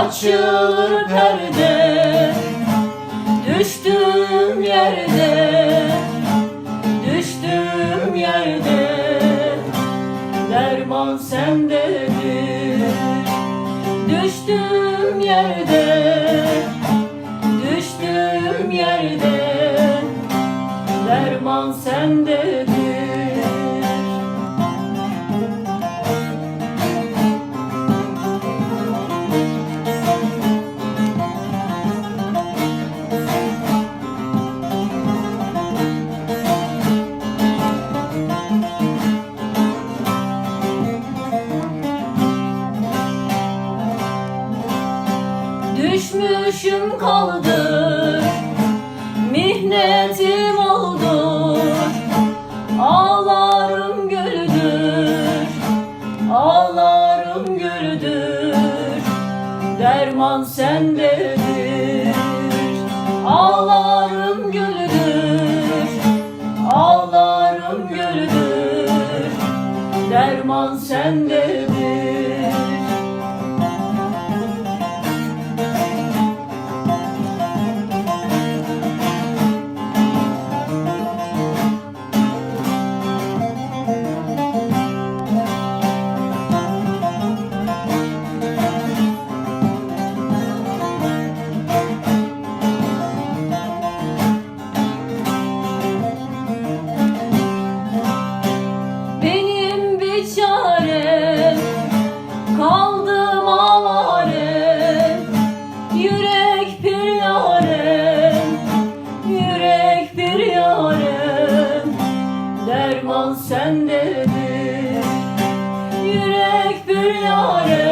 açılır perde Düştüğüm yerde Düştüğüm yerde. Derman sendedir. Düştüğüm yerde Düştüğüm yerde. Derman sendedir Düşmüşüm kaldır Mihnetim oldur Ağlarım gölüdür. Ağlarım gölüdür. Derman sendedir Ağlarım gölüdür. Ağlarım gölüdür. Derman sendedir Yürek bir yarem